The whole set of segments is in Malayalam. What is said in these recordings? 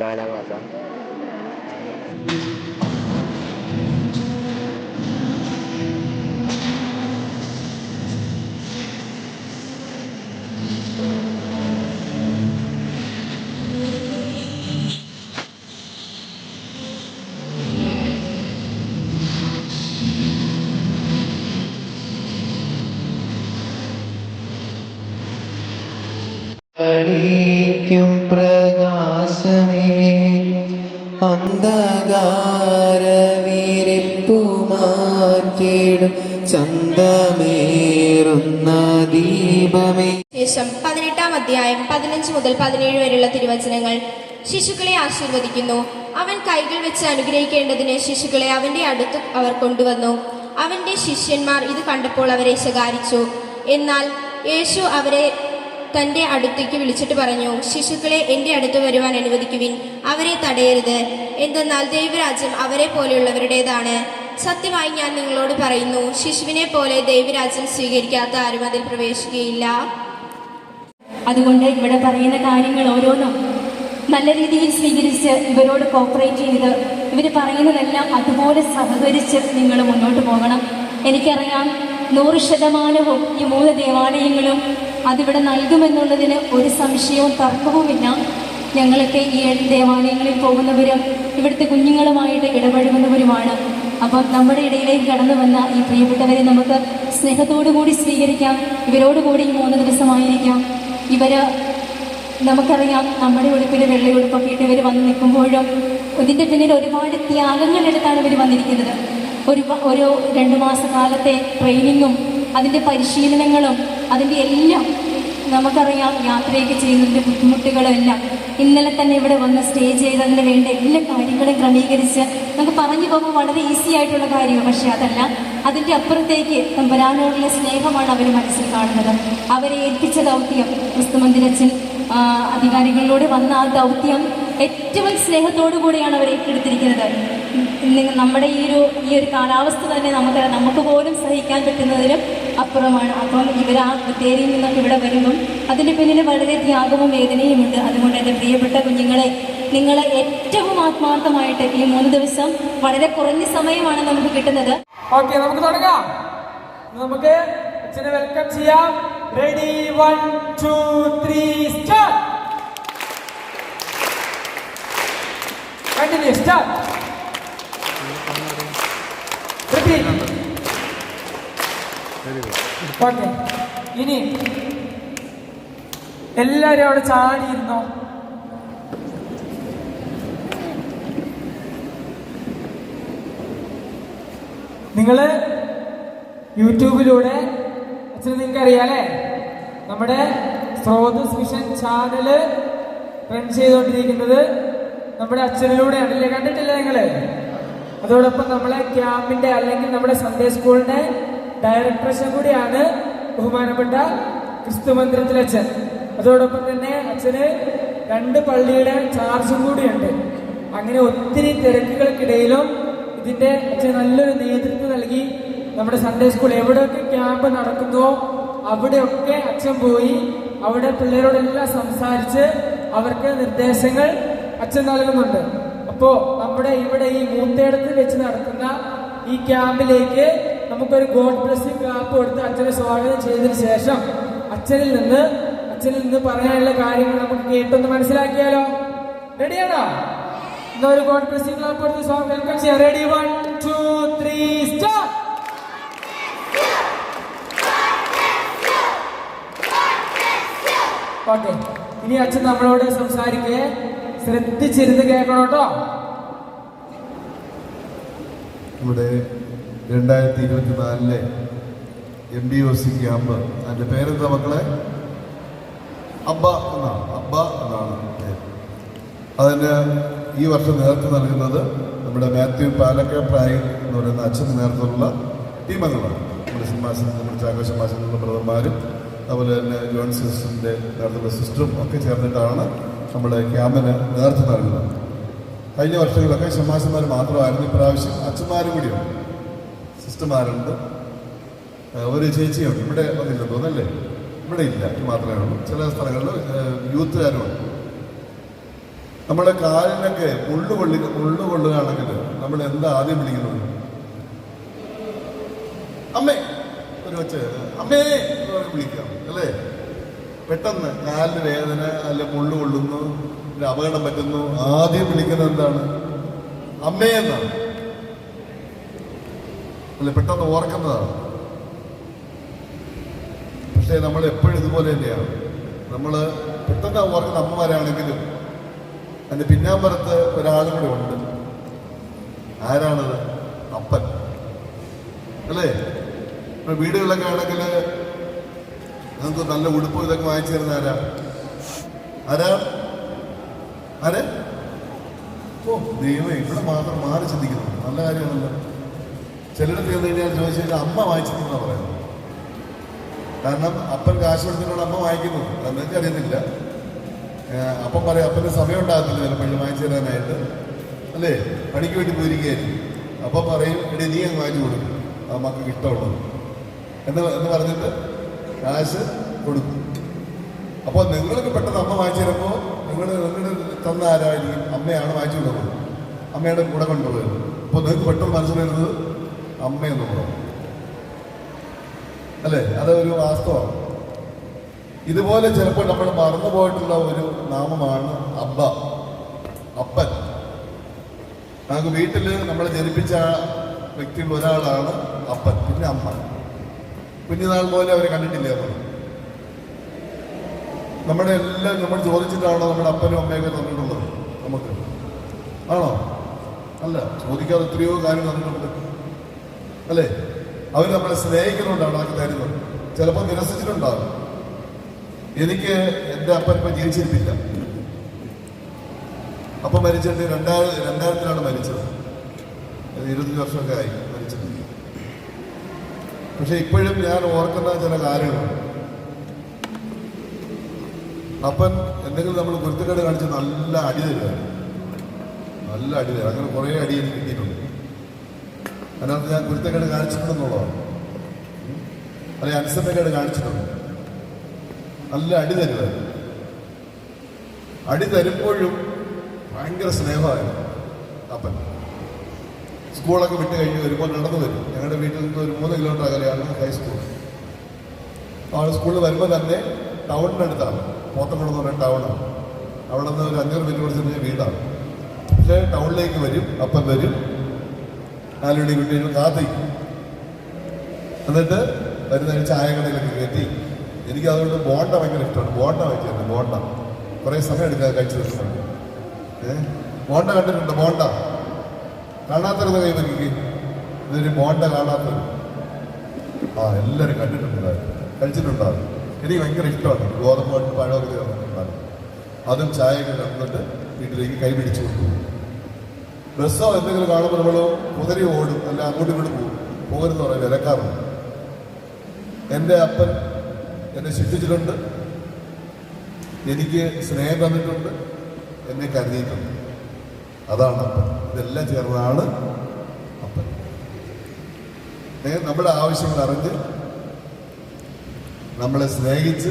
ได้แล้วอาจารย์ അന്ധകാര വീരിപ്പുമാറ്റിടും ചന്തമേറുന്ന ദീപമേ. ശേഷം പതിനെട്ടാം അധ്യായം പതിനഞ്ച് മുതൽ പതിനേഴ് വരെയുള്ള തിരുവചനങ്ങൾ. ശിശുക്കളെ ആശീർവദിക്കുന്നു. അവൻ കൈകൾ വെച്ച് അനുഗ്രഹിക്കേണ്ടതിന് ശിശുക്കളെ അവന്റെ അടുത്ത് അവർ കൊണ്ടുവന്നു. അവന്റെ ശിഷ്യന്മാർ ഇത് കണ്ടപ്പോൾ അവരെ ശകാരിച്ചു. എന്നാൽ യേശു അവരെ തന്റെ അടുത്തേക്ക് വിളിച്ചിട്ട് പറഞ്ഞു ശിശുക്കളെ എന്റെ അടുത്ത് വരുവാൻ അനുവദിക്കുവിൻ. അവരെ തടയരുത്. എന്തെന്നാൽ ദൈവരാജ്യം അവരെ പോലെയുള്ളവരുടേതാണ്. സത്യമായി ഞാൻ നിങ്ങളോട് പറയുന്നു ശിശുവിനെ പോലെ ദൈവരാജ്യം സ്വീകരിക്കാത്ത ആരും അതിൽ പ്രവേശിക്കുകയില്ല. അതുകൊണ്ട് ഇവിടെ പറയുന്ന കാര്യങ്ങൾ ഓരോന്നും നല്ല രീതിയിൽ സ്വീകരിച്ച് ഇവരോട് കോപ്പറേറ്റ് ചെയ്ത് ഇവർ പറയുന്നതെല്ലാം അതുപോലെ സഹകരിച്ച് നിങ്ങൾ മുന്നോട്ട് പോകണം. എനിക്കറിയാം നൂറ് ശതമാനവും ഈ മൂന്ന് ദേവാലയങ്ങളും അതിവിടെ നൽകുമെന്നുള്ളതിന് ഒരു സംശയവും തർക്കവുമില്ല. ഞങ്ങളൊക്കെ ഈ ഏഴ് ദേവാലയങ്ങളിൽ പോകുന്നവരും ഇവിടുത്തെ കുഞ്ഞുങ്ങളുമായിട്ട് ഇടപഴകുന്നവരുമാണ്. അപ്പം നമ്മുടെ ഇടയിലേക്ക് കടന്നു വന്ന ഈ പ്രിയപ്പെട്ടവരെ നമുക്ക് സ്നേഹത്തോടു കൂടി സ്വീകരിക്കാം. ഇവരോട് കൂടി ഈ മൂന്ന് ദിവസമായിരിക്കാം. ഇവർ നമുക്കറിയാം നമ്മുടെ ഉടുപ്പിൽ വെള്ളയുടുപ്പൊക്കെ ഇട്ട് ഇവർ വന്ന് നിൽക്കുമ്പോഴും ഇതിന്റെ പിന്നിൽ ഒരുപാട് ത്യാഗങ്ങളെടുത്താണ് ഇവർ വന്നിരിക്കുന്നത്. ഒരു ഒരു രണ്ട് മാസക്കാലത്തെ ട്രെയിനിങ്ങും അതിന്റെ പരിശീലനങ്ങളും അതിന്റെ എല്ലാം നമുക്കറിയാം യാത്രയൊക്കെ ചെയ്യുന്നതിന്റെ ബുദ്ധിമുട്ടുകളും എല്ലാം ഇന്നലെ തന്നെ ഇവിടെ വന്ന് സ്റ്റേ ചെയ്തതിന് വേണ്ട എല്ലാ കാര്യങ്ങളും ക്രമീകരിച്ച് നമുക്ക് പറഞ്ഞു പോകുമ്പോൾ വളരെ ഈസി ആയിട്ടുള്ള കാര്യമാണ്. പക്ഷേ അതല്ല അതിന്റെ അപ്പുറത്തേക്ക് തമ്പരാനോടുള്ള സ്നേഹമാണ് അവർ മനസ്സിൽ കാണുന്നത്. അവരെ ഏൽപ്പിച്ച ദൗത്യം ക്രിസ്തുമന്ദിരച്ചൻ അധികാരികളിലൂടെ വന്ന ആ ദൗത്യം ഏറ്റവും സ്നേഹത്തോടു കൂടിയാണ് അവരെ ഏറ്റെടുത്തിരിക്കുന്നത്. നിങ്ങൾ നമ്മുടെ ഈ ഒരു ഈ ഒരു കാലാവസ്ഥ തന്നെ നമുക്ക് നമുക്ക് പോലും സഹിക്കാൻ പറ്റുന്നതിലും അപ്പുറമാണ്. അപ്പം ഇവർ ആ ബത്തേരിയിൽ നിന്നൊക്കെ ഇവിടെ വരുമ്പം അതിന്റെ പിന്നിൽ വളരെ ത്യാഗവും വേദനയുമുണ്ട് അതുകൊണ്ട് എന്റെ പ്രിയപ്പെട്ട കുഞ്ഞുങ്ങളെ നിങ്ങളെ ഏറ്റവും ആത്മാർത്ഥമായിട്ട് ഈ മൂന്ന് ദിവസം വളരെ കുറഞ്ഞ സമയമാണ് നമുക്ക് കിട്ടുന്നത്. ഓക്കെ നമുക്ക് തുടങ്ങാം. നമുക്ക് അച്ഛനെ വെൽക്കം ചെയ്യാം. Ready one two three start start okay ഇനി എല്ലാരും അവിടെ ചാടിയിരുന്നോ? നിങ്ങൾ യൂട്യൂബിലൂടെ അച്ഛന് നിങ്ങൾക്ക് അറിയാലേ നമ്മുടെ സ്രോതസ് മിഷൻ ചാനൽ റൺ ചെയ്തുകൊണ്ടിരിക്കുന്നത് നമ്മുടെ അച്ഛനിലൂടെയാണ് അല്ലേ? കണ്ടിട്ടില്ലേ നിങ്ങൾ? അതോടൊപ്പം നമ്മളെ ക്യാമ്പിന്റെ അല്ലെങ്കിൽ നമ്മുടെ സൺഡേ സ്കൂളിന്റെ ഡയറക്ടർ കൂടിയാണ് ബഹുമാനപ്പെട്ട ക്രിസ്തു മന്ദിരത്തിലെ അച്ഛൻ. അതോടൊപ്പം തന്നെ അച്ഛന് രണ്ട് പള്ളിയുടെ ചാർജും കൂടിയുണ്ട്. അങ്ങനെ ഒത്തിരി തിരക്കുകൾക്കിടയിലും ഇതിന്റെ അച്ഛൻ നല്ലൊരു നേതൃത്വം നൽകി നമ്മുടെ സൺഡേ സ്കൂൾ എവിടെയൊക്കെ ക്യാമ്പ് നടക്കുന്നുവോ അവിടെയൊക്കെ അച്ഛൻ പോയി അവിടെ പിള്ളേരോടെല്ലാം സംസാരിച്ച് അവർക്ക് നിർദ്ദേശങ്ങൾ അച്ഛൻ നൽകുന്നുണ്ട്. അപ്പോ നമ്മുടെ ഇവിടെ ഈ മൂത്തേടത്തിൽ വെച്ച് നടത്തുന്ന ഈ ക്യാമ്പിലേക്ക് നമുക്കൊരു ഗോഡ് ബ്ലസ്സിംഗ് ക്യാമ്പ് കൊടുത്ത് അച്ഛനെ സ്വാഗതം ചെയ്തതിനു ശേഷം അച്ഛനിൽ നിന്ന് അച്ഛനിൽ നിന്ന് പറയാനുള്ള കാര്യങ്ങൾ നമുക്ക് കേട്ടൊന്ന് മനസ്സിലാക്കിയാലോ? റെഡിയാണോ എന്നാ ഒരു ഗോഡ് ബ്ലസ്സിംഗ് ക്ലാപ്പ് കൊടുത്ത് സ്വാഗതം വെൽക്കം ചെയ്യാം. Ready one two three start okay ഇനി അച്ഛൻ നമ്മളോട് സംസാരിക്കേ. ശ്രദ്ധിച്ചിരുന്ന് കേൾക്കണം കേട്ടോ. ഇവിടെ രണ്ടായിരത്തി ഇരുപത്തി നാലിലെ M B O C camp അതിന്റെ പേരെന്താ മക്കളെ? അബ്ബ എന്നാണ്. അബ്ബ എന്നാണ് പേര്. അതിന് ഈ വർഷം നേതൃത്വം നൽകുന്നത് നമ്മുടെ മാത്യു പാലക്കപ്രായി എന്ന് പറയുന്ന അച്ഛൻ നേതൃത്വമുള്ള ടീം അംഗമാണ് നമ്മുടെ സിംഹാസനം നമ്മുടെ ചാക്കോ സിംഹാസനത്തിലുള്ള ബ്രദർമാരും അതുപോലെ തന്നെ ജോൺ സിസ്റ്ററിന്റെ നേതൃത്വമുള്ള സിസ്റ്ററും ഒക്കെ ചേർന്നിട്ടാണ് നമ്മുടെ ക്യാമ്പിന് നേതൃത്വം നൽകുന്നത്. കഴിഞ്ഞ വർഷങ്ങളൊക്കെ ഷമാശന്മാർ മാത്രമായിരുന്നു. ഇപ്രാവശ്യം അച്ഛന്മാരും കൂടിയുണ്ട്. സിസ്റ്റർമാരുണ്ട്. ഒരു ചേച്ചിയുണ്ട്. ഇവിടെ വന്നില്ല തോന്നല്ലേ ഇവിടെ ഇല്ല. മാത്രമേ ഉള്ളൂ. ചില സ്ഥലങ്ങളിൽ യൂത്തുകാരുണ്ട്. നമ്മുടെ കാലിനൊക്കെ മുള്ളു കൊള്ളി മുള്ളു കൊള്ളുകയാണെങ്കിൽ നമ്മൾ എന്താ ആദ്യം വിളിക്കുന്നത്? അമ്മേ! ഒരു വെച്ച അമ്മേ! വിളിക്കാം. അല്ലേ? പെട്ടെന്ന് കാലിന് വേദന അല്ലെ മുള്ളു കൊള്ളുന്നു? ഒരു അപകടം പറ്റുന്നു. ആദ്യം വിളിക്കുന്നത് എന്താണ്? അമ്മയെന്നാണ് അല്ലെ പെട്ടെന്ന് ഓർക്കുന്നതാണ്. പക്ഷേ നമ്മൾ എപ്പോഴും ഇതുപോലെ തന്നെയാണ്. നമ്മൾ പെട്ടെന്ന് ഓർക്കുന്ന അമ്മമാരാണെങ്കിലും അതിന്റെ പിന്നാമ്പലത്ത് ഒരാളും കൂടെ ഉണ്ട്. ആരാണത്? അപ്പൻ. അല്ലേ? വീടുകളൊക്കെ ആണെങ്കിൽ നമുക്ക് നല്ല ഉടുപ്പ് ഇതൊക്കെ വാങ്ങിച്ചു തരുന്ന ആരാ? ആരാ? ആരെ? ഓ ദൈവം ഇവിടെ മാത്രം മാറി ചിന്തിക്കുന്നു. നല്ല കാര്യമാണല്ലോ. ചിലടത്ത് തീർന്നു കഴിഞ്ഞാൽ ചോദിച്ചു കഴിഞ്ഞാൽ അമ്മ തന്നാ പറയുന്നത്. കാരണം അപ്പൻ കാശ് കൊടുത്തിട്ടാണ് അമ്മ വായിക്കുന്നു. അതെന്നൊക്കെ അറിയുന്നില്ല അപ്പൻ അപ്പം പറയാം അപ്പന് സമയം ഉണ്ടാകത്തില്ല ചിലപ്പോൾ വാങ്ങിച്ചു തരാനായിട്ട്. അല്ലേ? പണിക്ക് വേണ്ടി പോയിരിക്കുകയായിരിക്കും. അപ്പം പറയും ഇടി നീ അങ്ങ് വാങ്ങിച്ചു കൊടുക്കും. ആ മക്കൾക്ക് ഇഷ്ടമുള്ളത്. എന്ന് എന്ന് പറഞ്ഞിട്ട് കാശ് കൊടുക്കും. അപ്പോൾ നിങ്ങൾക്ക് പെട്ടെന്ന് അമ്മ വാങ്ങിച്ചു തരുമ്പോൾ നിങ്ങൾ നിങ്ങൾ തന്ന ആരായിരിക്കും അമ്മയാണ് വായിച്ചു കൊണ്ടുപോകുന്നത് അമ്മയുടെ കൂടെ കൊണ്ടുപോയത് അപ്പോൾ നിങ്ങൾക്ക് പെട്ടെന്ന് മനസ്സിലായിരുന്നത് അമ്മയെന്നുള്ളത് അല്ലേ? അതൊരു വാസ്തവമാണ്. ഇതുപോലെ ചിലപ്പോൾ നമ്മൾ മറന്നുപോയിട്ടുള്ള ഒരു നാമമാണ് അബ്ബ. അപ്പൻ. നമുക്ക് വീട്ടിൽ നമ്മളെ ജനിപ്പിച്ച വ്യക്തിയിൽ ഒരാളാണ് അപ്പൻ പിന്നെ അമ്മ. കുഞ്ഞുനാൾ പോലെ അവരെ കണ്ടിട്ടില്ല നമ്മൾ നമ്മുടെ എല്ലാം നമ്മൾ ചോദിച്ചിട്ടാണ് നമ്മുടെ അപ്പനും അമ്മയൊക്കെ തന്നിട്ടുള്ളത്? നമുക്ക്. ആണോ? അല്ല ചോദിക്കാതെ എത്രയോ കാര്യം തന്നിട്ടുണ്ട്. അല്ലേ? അവർ നമ്മളെ സ്നേഹിക്കുന്നുണ്ടാണ് അതൊക്കെ തരുന്നത്. ചിലപ്പോൾ നിരസിച്ചിട്ടുണ്ടാകും. എനിക്ക് എന്റെ അപ്പൻ ഇപ്പം ജീവിച്ചിരിപ്പില്ല. അപ്പം മരിച്ചിട്ട് രണ്ടായിരം രണ്ടായിരത്തിലാണ് മരിച്ചത്. ഇരുപത്തഞ്ച് വർഷമൊക്കെ ആയി മരിച്ചിട്ട് പക്ഷെ ഇപ്പോഴും ഞാൻ ഓർക്കുന്ന ചില കാര്യങ്ങൾ. അപ്പൻ എന്തെങ്കിലും നമ്മൾ കുരുത്തക്കേട് കാണിച്ച് നല്ല അടി തരുമായിരുന്നു നല്ല അടി തരും. അങ്ങനെ കുറേ അടി എനിക്ക് കിട്ടിയിട്ടുണ്ട്. അതിനകത്ത് ഞാൻ കുരുത്തക്കേട് കാണിച്ചിട്ടുണ്ടെന്നുള്ളതാണ്. അല്ലെ അനുസരണക്കേട് കാണിച്ചിട്ടുണ്ട്. നല്ല അടി തരുമായിരുന്നു അടി തരുമ്പോഴും ഭയങ്കര സ്നേഹമായിരുന്നു അപ്പൻ. സ്കൂളൊക്കെ വിട്ട് കഴിഞ്ഞ് വരുമ്പോൾ നടന്നു വരും. ഞങ്ങളുടെ വീട്ടിൽ നിന്ന് ഒരു മൂന്ന് കിലോമീറ്റർ അകലെയാണ് ഹൈസ്കൂൾ. ആ സ്കൂളിൽ വരുമ്പോൾ തന്നെ ടൗണിന്റെ അടുത്താണ് പോത്തക്കുളം എന്ന് പറയുന്ന ടൗണാണ് അവിടെ നിന്ന് ഒരു അഞ്ഞൂറ് മീറ്റർ കുറച്ച് വീടാണ്. പക്ഷേ ടൗണിലേക്ക് വരും അപ്പം വരും. നാലുമണി വീട്ടിൽ കഴിയുമ്പോൾ കാത്തിരിക്കും എന്നിട്ട് വരുന്ന ചായക്കടയിലൊക്കെ കയറ്റി. എനിക്ക് അതുകൊണ്ട് ബോണ്ട ഭയങ്കര ഇഷ്ടമാണ്. ബോണ്ട വയ്ക്കാറുണ്ട് ബോണ്ട. കുറേ സമയം എടുക്കാതെ കഴിച്ചു തരുന്നുണ്ട് ഏഹ് ബോണ്ട കണ്ടിട്ടുണ്ട്? ബോണ്ട. കാണാത്തരുന്ന കൈ വയ്ക്കുക ഇതൊരു ബോണ്ട കാണാത്തത് ആ എല്ലാവരും കണ്ടിട്ടുണ്ടാകും കഴിച്ചിട്ടുണ്ടാകും എനിക്ക് ഭയങ്കര ഇഷ്ടമാണ്. ഗോതമ്പ് കൊണ്ട് പഴമൊക്കെ ചേർന്നിട്ടുണ്ടാകും അതും ചായ കണ്ടിട്ട് വീട്ടിലേക്ക് കൈ പിടിച്ചു കൊടുക്കും ബസ്സോ എന്തെങ്കിലും കാണുമ്പോൾ നമ്മൾ കുതിരി ഓടും അല്ല അങ്ങോട്ടും ഇങ്ങോട്ടും പോകും. പോകരുന്ന് പറയാൻ വിലക്കാറുണ്ട്. എന്റെ അപ്പൻ എന്നെ ശിക്ഷിച്ചിട്ടുണ്ട്. എനിക്ക് സ്നേഹം തന്നിട്ടുണ്ട്. എന്നെ കരുതിയിട്ടുണ്ട്. അതാണ് അപ്പൻ. ഇതെല്ലാം ചേർന്നതാണ് അപ്പൻ. നമ്മുടെ ആവശ്യങ്ങൾ അറിഞ്ഞ് നമ്മളെ സ്നേഹിച്ച്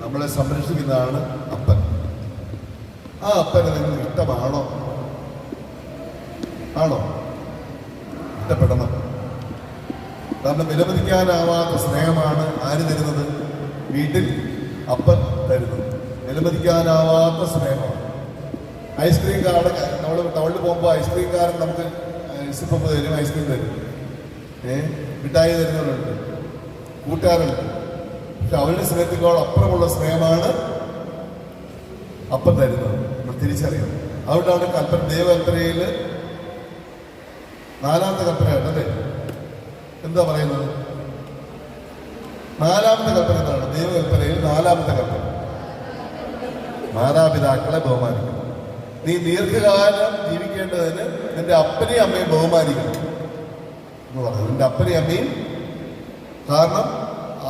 നമ്മളെ സംരക്ഷിക്കുന്നതാണ് അപ്പൻ. ആ അപ്പനെ നിങ്ങൾ ഇഷ്ടമാണോ? ആണോ? ഇഷ്ടപ്പെടണം. കാരണം വിലമതിക്കാനാവാത്ത സ്നേഹമാണ് ആര് തരുന്നത്? വീട്ടിൽ അപ്പൻ തരുന്നത് വിലമതിക്കാനാവാത്ത സ്നേഹമാണ് ഐസ്ക്രീം കാർഡ് നമ്മൾ ടൗണിൽ പോകുമ്പോൾ ഐസ്ക്രീം കാരൻ നമുക്ക് സിപ്പ് തരും ഐസ്ക്രീം തരും. ഏഹ് മിഠായി തരുന്നവരുണ്ട്. കൂട്ടുകാരുണ്ട്. പക്ഷെ അവരുടെ സ്നേഹത്തിനോട് അപ്പുറമുള്ള സ്നേഹമാണ് അപ്പം തരുന്നത് നമ്മൾ തിരിച്ചറിയണം. അതുകൊണ്ടാണ് കൽപ്പന ദൈവകൽപ്പനയിൽ നാലാമത്തെ കൽപ്പനയാണ് അല്ലേ എന്താ പറയുന്നത്? നാലാമത്തെ കൽപ്പന എന്താണ്? ദൈവകൽപ്പനയിൽ നാലാമത്തെ കൽപ്പന. മാതാപിതാക്കളെ ബഹുമാനിക്കണം. നീ ദീർഘകാലം ജീവിക്കേണ്ടതിന് നിന്റെ അപ്പനെയും അമ്മയും ബഹുമാനിക്കണം എന്ന് പറഞ്ഞു. നിന്റെ അപ്പനെയും അമ്മയും കാരണം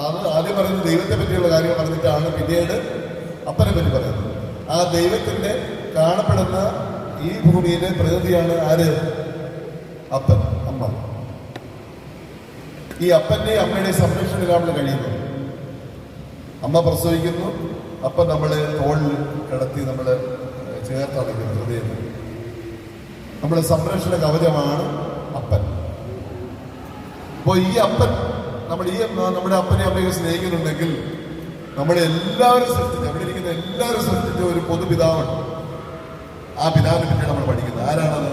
അത് ആദ്യം പറയുന്നത് ദൈവത്തെ പറ്റിയുള്ള കാര്യം പറഞ്ഞിട്ടാണ് പിന്നീട് അപ്പനെ പറ്റി പറയുന്നത്. ആ ദൈവത്തിന്റെ കാണപ്പെടുന്ന ഈ ഭൂമിയിലെ പ്രകൃതിയാണ് ആര്? അപ്പൻ അമ്മ. ഈ അപ്പന്റെ അമ്മയുടെയും സംരക്ഷണത്തിലാണ് നമ്മൾ കഴിയുന്നത് അമ്മ പ്രസവിക്കുന്നു അപ്പൻ നമ്മളെ തോളിൽ കിടത്തി നമ്മളെ ചേർത്തടയ്ക്കുന്നു ഹൃദയത്തിൽ. നമ്മുടെ സംരക്ഷണ കവചമാണ് അപ്പൻ. അപ്പോൾ ഈ അപ്പൻ നമ്മൾ ഈ നമ്മുടെ അപ്പനെ അമ്മയെ സ്നേഹിക്കുന്നുണ്ടെങ്കിൽ നമ്മുടെ എല്ലാവരും സൃഷ്ടിച്ച അവിടെ ഇരിക്കുന്ന എല്ലാവരും സൃഷ്ടിച്ച ഒരു പൊതുപിതാവുണ്ട് ആ പിതാവിനെ പറ്റി നമ്മൾ പഠിക്കുന്നത്. ആരാണത്?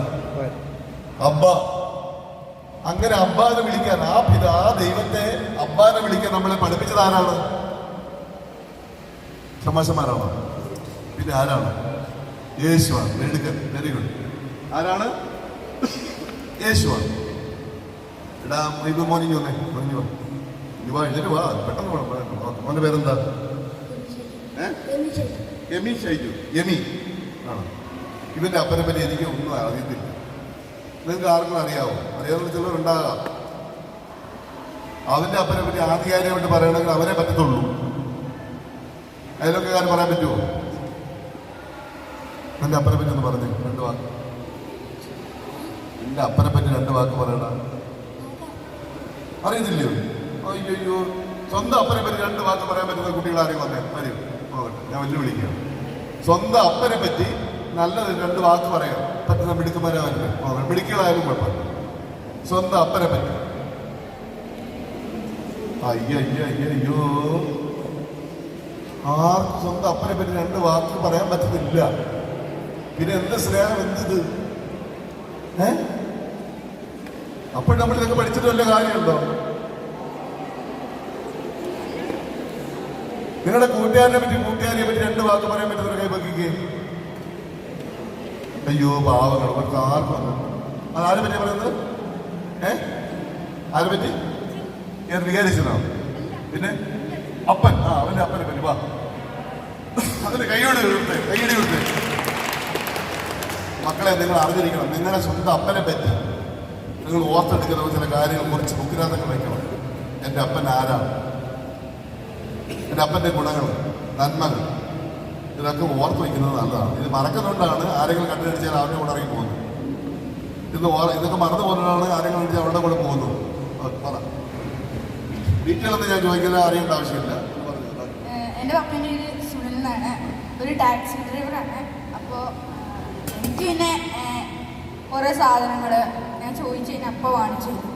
അബ്ബ. അങ്ങനെ അബ്ബാനെ വിളിക്കാൻ ആ പിത ആ ദൈവത്തെ അബ്ബാനെ വിളിക്കാൻ നമ്മളെ പഠിപ്പിച്ചത് ആരാണ്? തമാശമാരാണോ പിന്നെ ആരാണ്? യേശുവാണ്. എടുക്കൻ വെരി ഗുഡ് ആരാണ്? യേശുവാണ്. എടാ ഇത് മോനിഞ്ഞു വന്നേ. മോനിഞ്ഞു ഇനി വാ വാ. പെട്ടെന്ന് വാ, അവന്റെ പേരെന്താ? എമി ഷൈജു. എമി. ആണോ? ഇവന്റെ അപ്പനെ പറ്റി എനിക്ക് ഒന്നും അറിയത്തില്ല. നിങ്ങൾക്ക് ആർക്കും അറിയാവോ? അറിയാവുന്ന ചിലരുണ്ടാകാം അവന്റെ അപ്പനെ പറ്റി ആധികാരികമായിട്ട് പറയണമെങ്കിൽ അവനെ പറ്റത്തുള്ളൂ. അതിലൊക്കെ കാര്യം പറയാൻ പറ്റുമോ? എന്റെ അപ്പനെ പറ്റി ഒന്ന് പറഞ്ഞു രണ്ട് വാക്ക്. എന്റെ അപ്പനെ പറ്റി രണ്ട് വാക്ക് പറയണ അറിയത്തില്ലയോ? അയ്യോ സ്വന്തം അപ്പനെ പറ്റി രണ്ട് വാക്ക് പറയാൻ പറ്റുന്ന കുട്ടികൾ ആരെങ്കിലും വന്നേ? വരും. പോകട്ടെ ഞാൻ വലിയ വിളിക്കാം. സ്വന്തം അപ്പനെ പറ്റി നല്ലത് രണ്ട് വാക്ക് പറയാം. പറ്റുന്ന മിടുക്കന്മാരാവാൻ മിടുക്കുകളായാലും കുഴപ്പമില്ല. സ്വന്തം അപ്പനെ പറ്റി. അയ്യോ ആർക്കും സ്വന്തം അപ്പനെ പറ്റി രണ്ട് വാക്ക് പറയാൻ പറ്റുന്നില്ല. പിന്നെ എന്ത് സ്നേഹം എന്തിത്? ഏ? അപ്പോൾ നമ്മൾ ഇതൊക്കെ പഠിച്ചിട്ട് വല്ല കാര്യമുണ്ടോ? നിങ്ങളുടെ കൂട്ടുകാരനെ പറ്റി കൂട്ടുകാരിയെ പറ്റി രണ്ട് വാക്ക് പറയാൻ പറ്റുന്ന കൈ പൊക്കിക്കേ അയ്യോ പാവങ്ങൾ അവർക്ക് ആർക്കും അത് ആരെ പറ്റി പറയുന്നത്? ഏ? ആരെ പറ്റി? ഞാൻ വിചാരിച്ചതാ പിന്നെ? അപ്പൻ. ആ അവന്റെ അപ്പനെ പറ്റി. വാ. അതിന്റെ കൈയോടെ കൈയടി കൊടുത്തേ മക്കളെ നിങ്ങൾ അറിഞ്ഞിരിക്കണം. നിങ്ങളുടെ സ്വന്തം അപ്പനെ പറ്റി നിങ്ങൾ ഓർത്തെടുക്കുന്ന ചില കാര്യങ്ങൾ കുറച്ച് ബുക്കിനകത്തൊക്കെ വയ്ക്കണം എന്റെ അപ്പൻ ആരാണ്? എന്റെ അപ്പന്റെ ഗുണങ്ങൾ നന്മകൾ. ഇതൊക്കെ ഓർത്ത് വയ്ക്കുന്നത് നല്ലതാണ്. ഇത് മറക്കുന്നുണ്ടാണ് ആരെങ്കിലും കണ്ടുപിടിച്ചാൽ അവരുടെ കൂടെ ഇറങ്ങി പോകുന്നത്. ഇത് ഓർ ഇതൊക്കെ മറന്നു പോകുന്നതാണ് ആരെങ്കിലും കണ്ടിച്ചാൽ അവരുടെ കൂടെ പോകുന്നത്. പറ. ഡീറ്റെയിലൊന്നും ഞാൻ ചോദിക്കുന്നത് അറിയേണ്ട ആവശ്യമില്ല. എന്റെ പപ്പന്റെ ഒരു സുനിൽ ഒരു ടാക്സി ഡ്രൈവറാണ്. അപ്പോൾ എനിക്ക് പിന്നെ കുറേ സാധനങ്ങൾ ഞാൻ ചോദിച്ചു കഴിഞ്ഞാൽ അപ്പോൾ വാങ്ങിച്ചു തരും.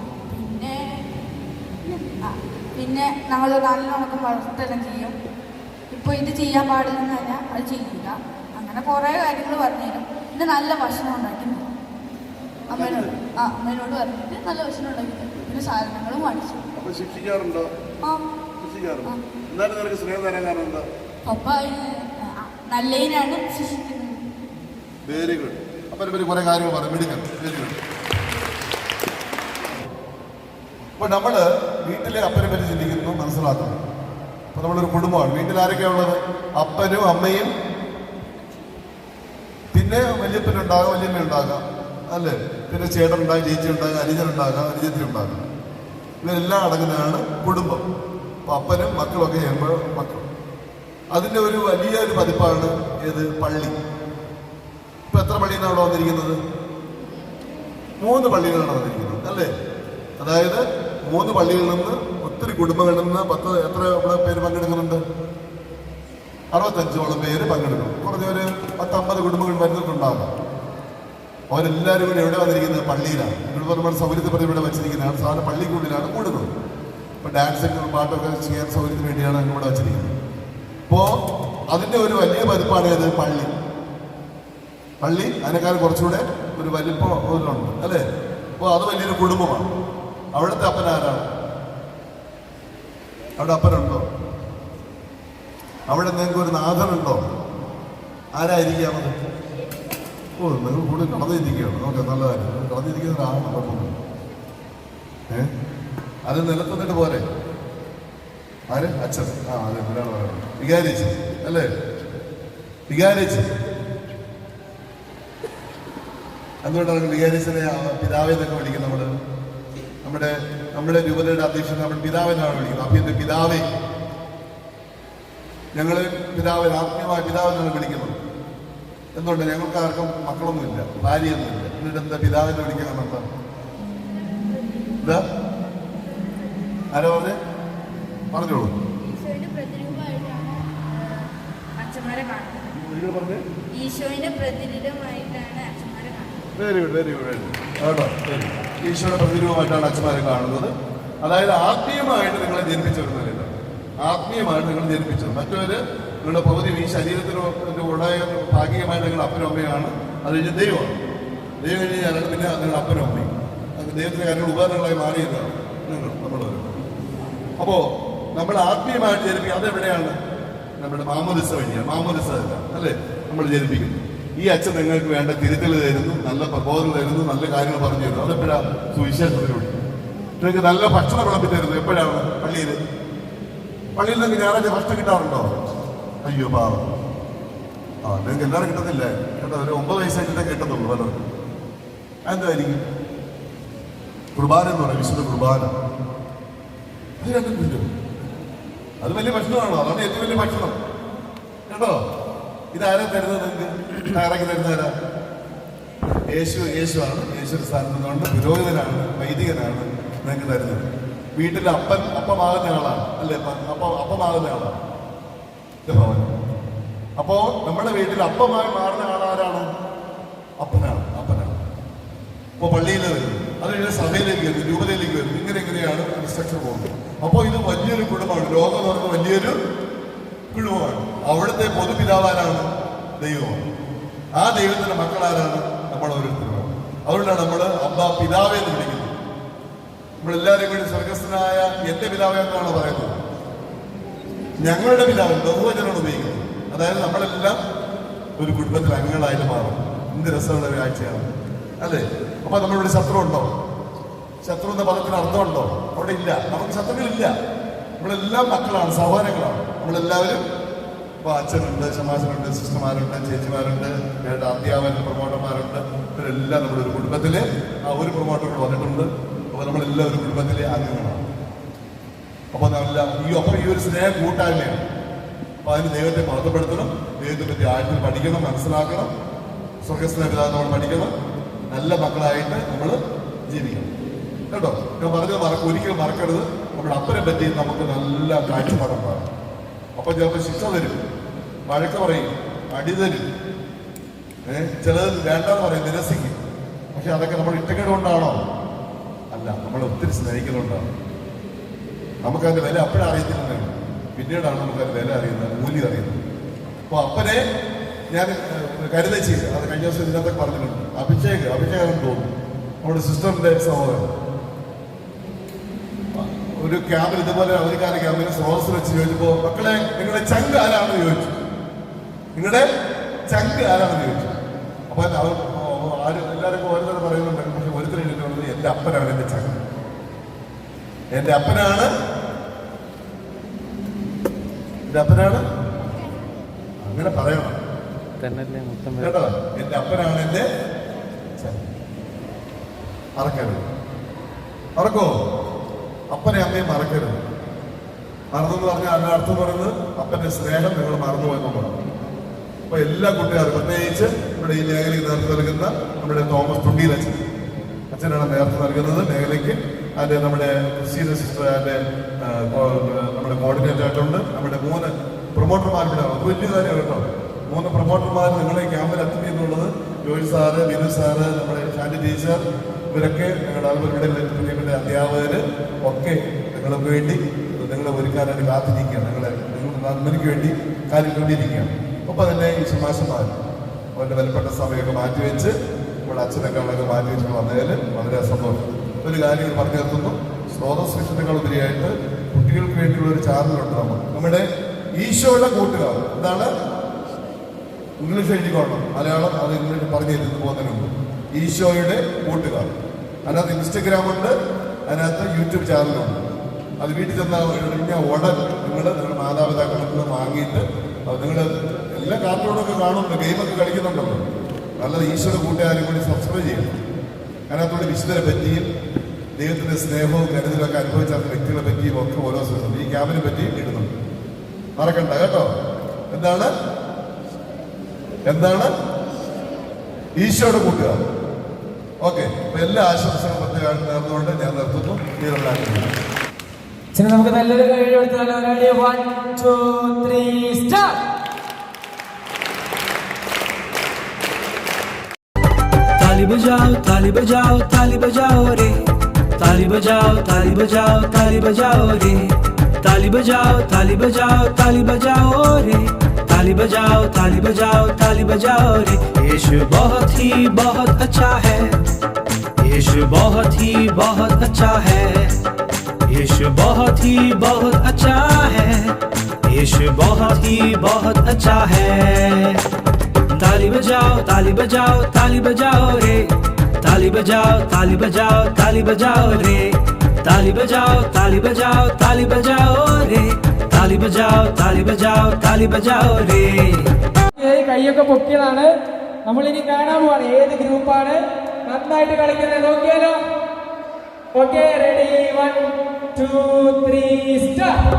പിന്നെ നമ്മൾ നല്ലോണം വളർത്തെല്ലാം ചെയ്യും. ഇപ്പോൾ ഇത് ചെയ്യാൻ പാടില്ലെന്നല്ല അത് ചെയ്യില്ല അങ്ങനെ കുറേ കാര്യങ്ങൾ പറഞ്ഞു തരും പിന്നെ നല്ല ഭക്ഷണം ഉണ്ടാക്കി. അമ്മേനോട്. ആ അമ്മേനോട് പറഞ്ഞിട്ട് നല്ല ഭക്ഷണം ഉണ്ടാക്കി. പിന്നെ സാധനങ്ങളും വാങ്ങിച്ചു അപ്പൊ ശിക്ഷിക്കാറുണ്ടോ? പപ്പ നല്ലതിനാണ് ശിക്ഷിക്കുന്നത്. വെരി ഗുഡ് അപ്പൊ കുറെ കാര്യങ്ങൾ പറഞ്ഞു. വെരി ഗുഡ് അപ്പൊ നമ്മൾ വീട്ടിലെ അപ്പനെ പറ്റി ചിന്തിക്കുന്നു മനസ്സിലാക്കുന്നു. അപ്പൊ നമ്മളൊരു കുടുംബമാണ്. വീട്ടിൽ ആരൊക്കെയാണ് ഉള്ളത്? അപ്പനും അമ്മയും പിന്നെ വല്യപ്പനുണ്ടാകാം വല്യമ്മ ഉണ്ടാകാം അല്ലേ? പിന്നെ ചേട്ടൻ ഉണ്ടാകും ചേച്ചി അനുജത്തിനുണ്ടാകാം ഇവരെല്ലാം അടങ്ങുന്നതാണ് കുടുംബം. അപ്പൊ അപ്പനും മക്കളൊക്കെ ചെയ്യുമ്പോൾ മക്കൾ അതിന്റെ ഒരു വലിയ ഒരു പതിപ്പാണ് ഏത്? പള്ളി. ഇപ്പൊ എത്ര പള്ളിയാണ് അവിടെ വന്നിരിക്കുന്നത്? മൂന്ന് പള്ളികളാണ് വന്നിരിക്കുന്നത് അല്ലേ? അതായത് മൂന്ന് പള്ളികളിൽ നിന്ന് ഒത്തിരി കുടുംബങ്ങളിൽ നിന്ന് പത്ത് എത്ര നമ്മുടെ പേര് പങ്കെടുക്കുന്നുണ്ട്? അറുപത്തഞ്ചോളം പേര് പങ്കെടുക്കും കുറഞ്ഞൊരു പത്തമ്പത് കുടുംബങ്ങൾ വരുന്നിട്ടുണ്ടാകും അവരെല്ലാവരും കൂടി എവിടെ വന്നിരിക്കുന്നത്? പള്ളിയിലാണ്. ഇവിടെ സൗകര്യത്തെ പ്രതി ഇവിടെ വെച്ചിരിക്കുന്നതാണ് സാധാരണ പള്ളിക്കുള്ളിലാണ് കൂടുന്നത്. ഡാൻസ് ഡാൻസൊക്കെ പാട്ടൊക്കെ ചെയ്യാൻ സൗകര്യത്തിന് വേണ്ടിയാണ് ഇവിടെ വെച്ചിരിക്കുന്നത്. അപ്പോൾ അതിന്റെ ഒരു വലിയ പതിപ്പാണ് ഏത്? പള്ളി. പള്ളി അതിനേക്കാൾ കുറച്ചുകൂടെ ഒരു വലിപ്പം ഉണ്ട് അല്ലേ? അപ്പോൾ അത് വലിയൊരു കുടുംബമാണ്. അവിടുത്തെ അപ്പൻ ആരാണ് അവിടെ അപ്പനുണ്ടോ? അവിടെ നിങ്ങൾക്ക് ഒരു നാഥനുണ്ടോ? ആരായിരിക്കാമത്? ഓ നിങ്ങൾ കൂടെ കടന്നിരിക്കുകയാണ്. ഓക്കെ നല്ല കാര്യം. നിങ്ങൾ കടന്നിരിക്കുന്ന ഒരാളാണ് കുഴപ്പമില്ല ഏ? അത് നിലത്തുന്നിട്ട് പോരെ. ആര്? അച്ഛൻ. ആ അതെ ഒരാൾ പറയണം വികാരിച്ച് അല്ലേ? വികാരിച്ച് എന്തുകൊണ്ടാണ് വികാരിച്ചനെ പിതാവേ എന്നൊക്കെ വിളിക്കുന്നത് നമ്മൾ? നമ്മുടെ നമ്മുടെ രൂപതയുടെ അധ്യക്ഷൻ നമ്മൾ പിതാവിനാണ് വിളിക്കുന്നത്. അപ്പൊ എന്റെ പിതാവേ ഞങ്ങൾ പിതാവിന് ആത്മീയമായ പിതാവിനാണ് വിളിക്കുന്നത് എന്തുകൊണ്ട്? ഞങ്ങൾക്ക് ആർക്കും മക്കളൊന്നുമില്ല ഭാര്യയൊന്നുമില്ല. എന്നിട്ട് എന്താ പിതാവിനെ വിളിക്കാൻ എന്താ എന്താ? ആരോ പറഞ്ഞേ? പറഞ്ഞോളൂ. ഈശോയുടെ പ്രതിരൂപമായിട്ടാണ് അച്ഛന്മാരെ കാണുന്നത്. വെരി ഗുഡ് വെരി ഗുഡ് കേട്ടോ. ഈശോയുടെ പ്രതിരൂപമായിട്ടാണ് അച്ഛന്മാരെ കാണുന്നത്. അതായത് ആത്മീയമായിട്ട് നിങ്ങളെ ജനിപ്പിച്ചിരുന്നില്ല ആത്മീയമായിട്ട് നിങ്ങൾ ജനിപ്പിച്ചത് മറ്റൊരു നിങ്ങളുടെ പകുതി ഈ ശരീരത്തിന് ഉടയ ഭാഗികമായിട്ട് നിങ്ങൾ അപ്പനും അമ്മയാണ് അത് കഴിഞ്ഞ് ദൈവമാണ്. ദൈവം കഴിഞ്ഞ് കഴിഞ്ഞാൽ പിന്നെ നിങ്ങളുടെ അപ്പനും അമ്മയും. ദൈവത്തിന് കാര്യങ്ങൾ ഉപകരണങ്ങളായി മാറിയതാണ് നിങ്ങൾ നമ്മളൊരു അപ്പോൾ നമ്മൾ ആത്മീയമായിട്ട് ജനിപ്പിക്കുക അതെവിടെയാണ്? നമ്മുടെ മാമോദിസ വഴിയാണ്. മാമോദിസ അല്ലേ? നമ്മൾ ജനിപ്പിക്കുന്നു. ഈ അച്ഛൻ നിങ്ങൾക്ക് വേണ്ട തിരുത്തൽ തരുന്നു നല്ല പ്രബോധനം തരുന്നു നല്ല കാര്യങ്ങൾ പറഞ്ഞു തരുന്നു. അതെപ്പോഴാണ് സുവിശേഷത്തിലൂടെ? നിങ്ങൾക്ക് നല്ല ഭക്ഷണം വിളമ്പി തരുന്നു. എപ്പോഴാണ് പള്ളിയിൽ പള്ളിയിൽ നിങ്ങൾക്ക് ഞായറാഴ്ച ഭക്ഷണം കിട്ടാറുണ്ടോ? അയ്യോ പാവം. ആ നിങ്ങൾക്ക് എല്ലാവരും കിട്ടത്തില്ലേ. കേട്ടോ ഒരു ഒമ്പത് വയസ്സായിട്ടേ കിട്ടത്തുള്ളൂ പലർക്കും എന്തായിരിക്കും കുർബാന എന്ന് പറയുന്നത് വിശുദ്ധ കുർബാന. അത് രണ്ടും കിട്ടും. അത് വലിയ ഭക്ഷണമാണോ അതാണ് ഏറ്റവും വലിയ ഭക്ഷണം. കേട്ടോ? ഇതാരാ തരുന്നത് നിങ്ങൾക്ക്? തയ്യാറാക്കി തരുന്നവരാ യേശു യേശുവാണ്. യേശു സ്ഥാനം നിന്നുകൊണ്ട് പുരോഹിതനാണ് വൈദികനാണ് നിങ്ങൾക്ക് തരുന്നത്. വീട്ടിൽ അപ്പൻ അപ്പമാകുന്ന ആളാണ്. അല്ലേ അപ്പ- അപ്പ അപ്പമാകുന്ന ആളാണ്. അപ്പോ നമ്മുടെ വീട്ടിൽ അപ്പമായി മാറുന്ന ആളാരാണ്? അപ്പനാണ് അപ്പനാണ്. അപ്പോൾ പള്ളിയിൽ വരുന്നു. അത് കഴിഞ്ഞ് സഭയിലേക്ക് വരുന്നു രൂപതയിലേക്ക് വരുന്നു. ഇങ്ങനെ ഇങ്ങനെയാണ് സ്ട്രക്ചർ പോകുന്നത്. അപ്പോൾ ഇത് വലിയൊരു കുടുംബമാണ്. ലോകം എന്ന് പറഞ്ഞ വലിയൊരു കുടുംബമാണ്. അവിടുത്തെ പൊതുപിതാവാരാണ് ദൈവമാണ് ആ ദൈവത്തിന്റെ മക്കളാരാണ് നമ്മൾ ഓരോരുത്തരും. അതുകൊണ്ടാണ് നമ്മൾ അബ്ബ പിതാവേ എന്ന് വിളിക്കുന്നത്. നമ്മളെല്ലാവരും കൂടി സ്വർഗസ്ഥനായ എന്റെ പിതാവേ എന്നാണ് പറയുന്നത്. ഞങ്ങളുടെ പിതാവ് ബഹുവചനാണ് ഉപയോഗിക്കുന്നത്. അതായത് നമ്മളെല്ലാം ഒരു കുടുംബത്തിൽ അംഗങ്ങളായിട്ട് മാറും. എന്ത് രസമുള്ള ഒരു ആഴ്ചയാണ് അല്ലേ? അപ്പൊ നമ്മളിവിടെ ശത്രു ഉണ്ടോ ശത്രു എന്ന പദത്തിന് അർത്ഥമുണ്ടോ? അവിടെ ഇല്ല. നമുക്ക് ശത്രുക്കളില്ല. നമ്മളെല്ലാം മക്കളാണ് സഹോദരങ്ങളാണ്. നമ്മളെല്ലാവരും ഇപ്പൊ അച്ഛനുണ്ട് ശമാശനുണ്ട് സിസ്റ്റർമാരുണ്ട് ചേച്ചിമാരുണ്ട് വേണ്ട അധ്യാപകർ പ്രൊമോട്ടർമാരുണ്ട്. ഇവരെല്ലാം നമ്മുടെ ഒരു കുടുംബത്തിലെ ആ ഒരു പ്രൊമോട്ടർ വന്നിട്ടുണ്ട്. അപ്പൊ നമ്മളെല്ലാം ഒരു കുടുംബത്തിലെ അംഗങ്ങളാണ് അപ്പൊ നല്ല ഈ ഒപ്പം ഈ ഒരു സ്നേഹം കൂട്ടായ്മയാണ്. അപ്പോൾ അതിന് ദൈവത്തെ മഹത്വപ്പെടുത്തണം. ദൈവത്തെ പറ്റി ആഴത്തിൽ പഠിക്കണം മനസ്സിലാക്കണം. സ്വർഗസ്നേഹിതാ നമ്മൾ പഠിക്കണം. നല്ല മക്കളായിട്ട് നമ്മൾ ജീവിക്കണം. കേട്ടോ? ഞാൻ പറഞ്ഞത് മറക്ക ഒരിക്കലും മറക്കരുത്. നമ്മുടെ അപ്പനെ പറ്റി നമുക്ക് നല്ല കാഴ്ചപ്പാടുണ്ടാകും അപ്പൊ ചിലപ്പോൾ ശിക്ഷ തരും. വഴക്ക് പറയും അടിതരും ചിലത് വേണ്ടെന്ന് പറയും നിരസിക്കും. പക്ഷെ അതൊക്കെ നമ്മൾ ഇട്ടക്കേട് കൊണ്ടാണോ അല്ല നമ്മൾ ഒത്തിരി സ്നേഹിക്കുന്നുണ്ടാണ് നമുക്കതിന്റെ വില അപ്പോഴും അറിയത്തില്ല പിന്നീടാണ് നമുക്ക് അതിന്റെ വില അറിയുന്നത് മൂല്യം അറിയുന്നത്. അപ്പോൾ അപ്പനെ ഞാൻ കരുതച്ചി അത് കഴിഞ്ഞ ദിവസം ഇതിനകത്ത് പറഞ്ഞിട്ടുണ്ട്. അഭിഷേക് അഭിഷേകം തോന്നുന്നു. നമ്മുടെ സിസ്റ്ററിന്റെ സഹോദരൻ. ഒരു ക്യാമ്പിൽ ഇതുപോലെ അവധിക്കാല ക്യാമ്പിൽ സ്രോതസ് വെച്ച് ചോദിച്ചപ്പോ മക്കളെ നിങ്ങളുടെ ചങ്ക് ആരാണെന്ന് ചോദിച്ചു. നിങ്ങളുടെ ചങ്ക് ആരാണെന്ന് ചോദിച്ചു. അപ്പൊ അവർ ആരും എല്ലാവരും ഓരോരുത്തർ പറയുന്നുണ്ട്. പക്ഷെ ഒരുത്തരം എഴുതിയിട്ടുള്ളത് എന്റെ അപ്പനാണ് എന്റെ ചങ്ക്. എന്റെ അപ്പനാണ് എന്റെ അപ്പനാണ്? അങ്ങനെ പറയണം. കേട്ടോ? എന്റെ അപ്പനാണ് എന്റെ. മറക്കരുത്. മറക്കോ? അപ്പനെ അമ്മയെ മറക്കരുത്. മറന്നെന്ന് പറഞ്ഞാൽ അതിനർത്ഥം അർത്ഥം പറയുന്നത് അപ്പന്റെ സ്നേഹം നിങ്ങൾ മറന്നു എന്നുള്ളതാണ് അപ്പൊ എല്ലാ കുട്ടികാരും പ്രത്യേകിച്ച് ഇവിടെ ഈ മേഖലയ്ക്ക് നേതൃത്വം നൽകുന്ന നമ്മുടെ തോമസ് തുണ്ടിയിൽ അച്ഛൻ. അച്ഛനാണ് നേതൃത്വം നൽകുന്നത് മേഖലയ്ക്ക്. അതിന്റെ നമ്മുടെ സീനിയർ സിസ്റ്റർ അതിന്റെ നമ്മുടെ കോർഡിനേറ്റർ ആയിട്ടുണ്ട്. നമ്മുടെ മൂന്ന് പ്രൊമോട്ടർമാരുടെ അത് വലിയ കാര്യം കേട്ടോ. മൂന്ന് പ്രൊമോട്ടർമാർ നിങ്ങളെ ക്യാമ്പിൽ എത്തുന്നു എന്നുള്ളത് ജോയി സാറ് ബിനു സാറ് നമ്മുടെ ഷാൻഡി ടീച്ചർ ഇവരൊക്കെ ഞങ്ങളുടെ അതുപോലെ ഇവിടെ അധ്യാപകർ ഒക്കെ നിങ്ങൾക്ക് വേണ്ടി നിങ്ങളെ ഒരുക്കാനായിട്ട് കാത്തിരിക്കുകയാണ്. നിങ്ങളെ നിങ്ങളുടെ നന്മയ്ക്ക് വേണ്ടി കാലിക്കൊണ്ടിരിക്കുകയാണ് ഒപ്പം തന്നെ ഈ ശമാശന്മാർ അവരുടെ വിലപ്പെട്ട സമയമൊക്കെ മാറ്റിവെച്ച് നമ്മുടെ അച്ഛനൊക്കെ അവളൊക്കെ മാറ്റിവെച്ച് വന്നതിൽ വളരെ സന്തോഷം ഒരു കാര്യം പറഞ്ഞു നിർത്തുന്നു സ്രോതസ് ശിക്ഷണങ്ങളുപരിയായിട്ട് കുട്ടികൾക്ക് വേണ്ടിയുള്ള ഒരു ചാനലുണ്ട് നമ്മൾ നമ്മുടെ ഈശോയുടെ കൂട്ടുകാർ. എന്താണ്? ഇംഗ്ലീഷ് എഴുതിക്കോണം. മലയാളം അത് ഇംഗ്ലീഷ് പറഞ്ഞു തരുന്നു പോകുന്നതിന് മുമ്പ്. ഈശോയുടെ കൂട്ടുകാർ. അതിനകത്ത് ഇൻസ്റ്റഗ്രാം ഉണ്ട് അതിനകത്ത് യൂട്യൂബ് ചാനലുണ്ട് അത് വീട്ടിൽ ചെന്നാൽ കഴിഞ്ഞാൽ ഉടൻ നിങ്ങൾ നിങ്ങളുടെ മാതാപിതാക്കളിൽ നിന്ന് വാങ്ങിയിട്ട് നിങ്ങൾ എല്ലാ കാർട്ടൂണൊക്കെ കാണുന്നുണ്ട്. ഗെയിമൊക്കെ കളിക്കുന്നുണ്ടല്ലോ. നല്ലത് ഈശ്വര കൂട്ടുകാരും കൂടി സബ്സ്ക്രൈബ് ചെയ്യണം. അതിനകത്തോടെ വിശുദ്ധരെ പറ്റിയും ദൈവത്തിന്റെ സ്നേഹവും കരുതലൊക്കെ അനുഭവിച്ച വ്യക്തികളെ പറ്റിയും ഒക്കെ ഓരോ ദിവസവും ഈ ക്യാമ്പിനെ പറ്റിയും ഇടുന്നുണ്ട്. മറക്കണ്ട കേട്ടോ? എന്താണ്? എന്താണ്? ഈശോയുടെ കൂട്ടുകാർ. ഓക്കെ അപ്പൊ എല്ലാ ആശംസകളും പ്രത്യേകം നേർന്നുകൊണ്ട് ഞാൻ നിർത്തുന്നു. നമുക്ക് നല്ലൊരു കഴിവ് ത്രീ സ്റ്റാർട്ട് ताली बजाओ ताली बजाओ ताली बजाओ रे। ताली बजाओ ताली बजाओ ताली बजाओ रे। ताली बजाओ ताली बजाओ ताली बजाओ रे। ताली बजाओ ताली बजाओ ताली बजाओ रे। यीशु बहुत ही बहुत अच्छा है। यीशु बहुत ही बहुत अच्छा है। यीशु बहुत ही बहुत अच्छा है। यीशु बहुत ही बहुत अच्छा है। ताली बजाओ ताली बजाओ ताली बजाओ रे ताली बजाओ ताली बजाओ ताली बजाओ रे ताली बजाओ ताली बजाओ ताली बजाओ रे ताली बजाओ ताली बजाओ ताली बजाओ रे ഏയ് കൈയൊക്കെ പൊക്കിയതാണ് നമ്മളിനി കാണാൻ പോവാണ് ഏത് ഗ്രൂപ്പാണ് നന്നായിട്ട് കളിക്കുന്നത് നോക്കിയാലോ okay ready one two three start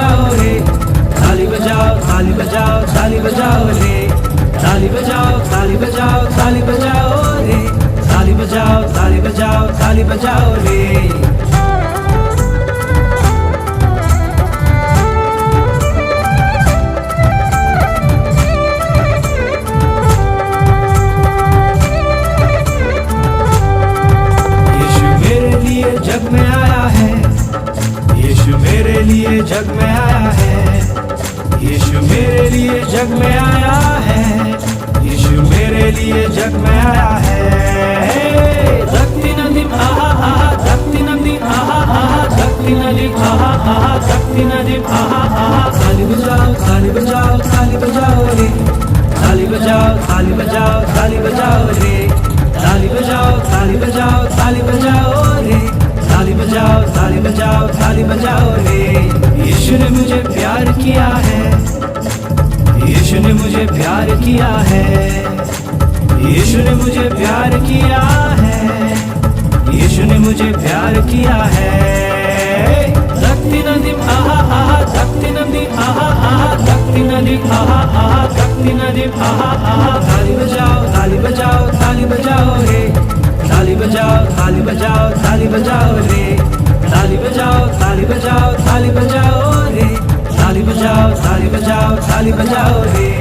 बजाओ रे। ताली बजाओ ताली बजाओ ताली बजाओ रे। ताली बजाओ ताली बजाओ ताली बजाओ रे। ताली बजाओ ताली बजाओ ताली बजाओ रे। मेरे लिए जग में आया है यीशु मेरे लिए जग में आया है यीशु मेरे लिए जग में आया है धक्ति नदी आहा धक्ति नदी आहा धक्ति नदी आहा धक्ति नदी आहा आहा ताली बजाओ ताली बजाओ ताली बजाओ रे ताली बजाओ ताली बजाओ ताली बजाओ रे ताली बजाओ ताली बजाओ ताली बजाओ बजाओ ताली बजाओ ताली बजाओ रे। यीशु ने मुझे प्यार किया है। यीशु ने मुझे प्यार किया है। यीशु ने मुझे प्यार किया है। यीशु ने मुझे प्यार किया है। धक्ति नदी, आहा आहा धक्ति नदी, आहा आहा धक्ति नदी, आहा आहा धक्ति नदी, आहा आहा। ताली बजाओ ताली बजाओ ताली बजाओ रे। ताली बजाओ ताली बजाओ ताली बजाओ रे ताली बजाओ ताली बजाओ ताली बजाओ रे ताली बजाओ ताली बजाओ ताली बजाओ रे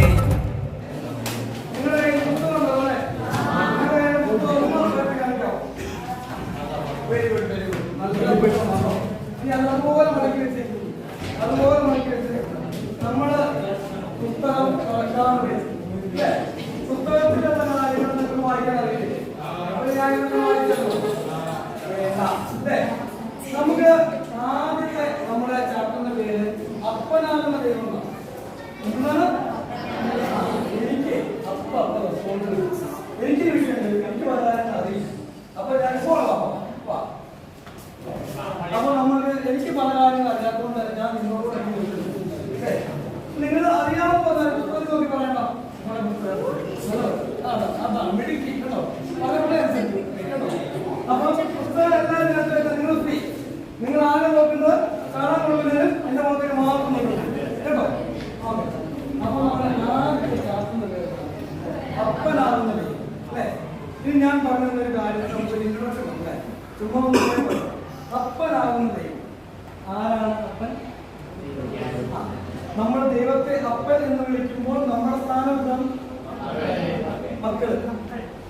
നിങ്ങൾ ആകെ നോക്കുന്നത് കാണാൻ കൊള്ളുന്നതിന് എന്റെ മുഖത്തേക്ക് മാത്രം നോക്കുന്നത് കേട്ടോ ഓക്കെ അപ്പൊ നമ്മുടെ ആദ്യത്തെ ചാർത്തുന്നത് അപ്പനാകുന്ന അല്ലേ ഇനി ഞാൻ പറയുന്ന ഒരു കാര്യം നമുക്ക് ഇൻട്രൊഡക്ഷൻ ഉണ്ട് ചുമ്മാ ഒന്ന് പറയാം. അപ്പനാകുന്ന ആരാണ് അപ്പൻ നമ്മൾ ദൈവത്തെ അപ്പൻ എന്ന് വിളിക്കുമ്പോൾ നമ്മുടെ സ്ഥാനം എന്താണ്? മക്കൾ.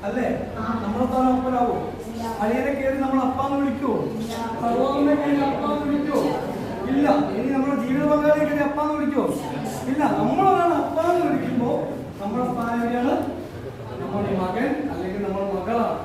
അല്ലേ? നമ്മളെ താരം അപ്പനാവോ. അളിയനെ കയറി നമ്മൾ അപ്പാന്ന് വിളിക്കുവോ? ഭഗവാനെ കയറി അപ്പാന്ന് വിളിക്കുവോ? ഇല്ല. ഇനി നമ്മുടെ ജീവിത പങ്കാളിയെ കയറി അപ്പാന്ന് വിളിക്കുവോ? ഇല്ല. നമ്മളാണ് അപ്പാന്ന് വിളിക്കുമ്പോ നമ്മുടെ സ്ഥാനം നമ്മുടെ മകൻ അല്ലെങ്കിൽ നമ്മുടെ മകളാണ്.